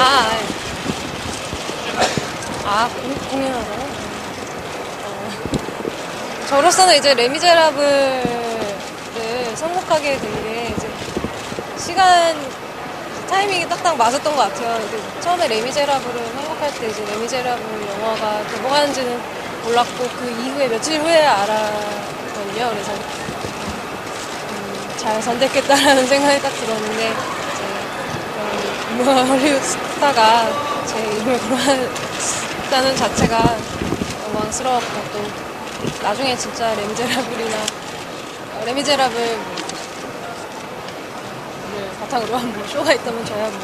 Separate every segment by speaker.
Speaker 1: 아, 아, 아 공, 연하고 어. 저로서는 이제 레미제라블을 선곡하게 된 게 이제 시간 타이밍이 딱딱 맞았던 것 같아요. 이제 처음에 레미제라블을 선곡할 때 이제 레미제라블 영화가 개봉하는지는 몰랐고 그 이후에 며칠 후에 알았거든요. 그래서 음, 잘 선택했다라는 생각이 딱 들었는데 헐리우드 스타가 제 이름을 고르다는 자체가 영광스러웠고 또 나중에 진짜 레미제라블이나 어, 레미제라블 를 바탕으로 한 뭐 쇼가 있다면 저야 뭐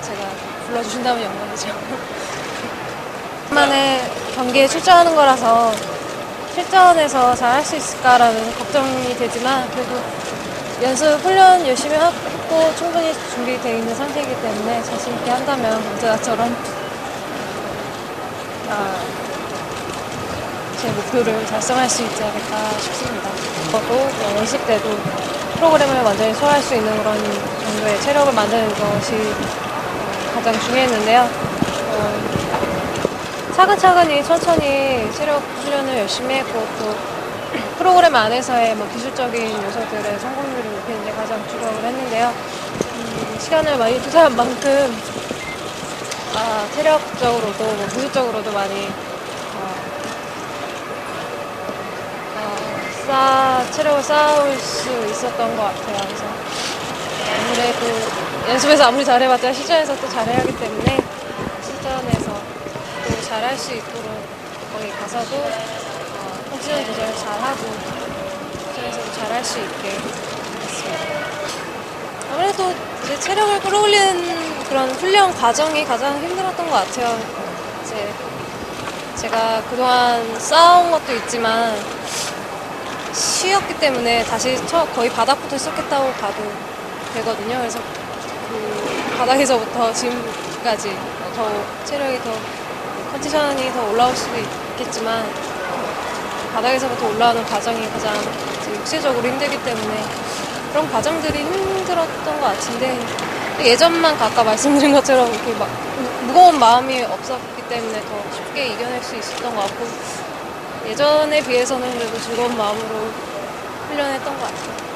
Speaker 1: 제가 불러주신다면 영광이죠. 만에 경기에 출전하는 거라서 실전에서 잘 할 수 있을까라는 걱정이 되지만 그래도 연습 훈련 열심히 하고 충분히 준비되어 있는 상태이기 때문에 자신 있게 한다면 언제 나처럼 아, 제 목표를 달성할 수 있지 않을까 싶습니다. 저도 연습 때도 프로그램을 완전히 소화할 수 있는 그런 정도의 체력을 만드는 것이 어, 가장 중요했는데요. 어, 차근차근히 천천히 체력 훈련을 열심히 했고 또 프로그램 안에서의 뭐 기술적인 요소들의 성공률을 높이는 데 가장 주력을 했는데요. 음, 시간을 많이 투자한 만큼 아, 체력적으로도 뭐 기술적으로도 많이 어, 어, 쌓, 체력을 쌓을 수 있었던 것 같아요. 그래서 아무래도 연습에서 아무리 잘해봤자 시전에서 또 잘해야 하기 때문에 시전에서 또 잘할 수 있도록 거기 가서도 어, 컨디션 조절을 잘하고 시전에서도 잘할 수 있게 했습니다. 아무래도 이제 체력을 끌어올리는 그런 훈련 과정이 가장 힘들었던 것 같아요. 이제 제가 그동안 쌓아온 것도 있지만 쉬었기 때문에 다시 처, 거의 바닥부터 시작했다고 봐도 되거든요. 그래서 그 바닥에서부터 지금까지 더 체력이 더 컨디션이 더 올라올 수도 있겠지만 바닥에서부터 올라오는 과정이 가장 육체적으로 힘들기 때문에 그런 과정들이 힘들었던 것 같은데 예전만 아까 말씀드린 것처럼 이렇게 막 무- 무거운 마음이 없었기 때문에 더 쉽게 이겨낼 수 있었던 것 같고 예전에 비해서는 그래도 즐거운 마음으로 훈련했던 것 같아요.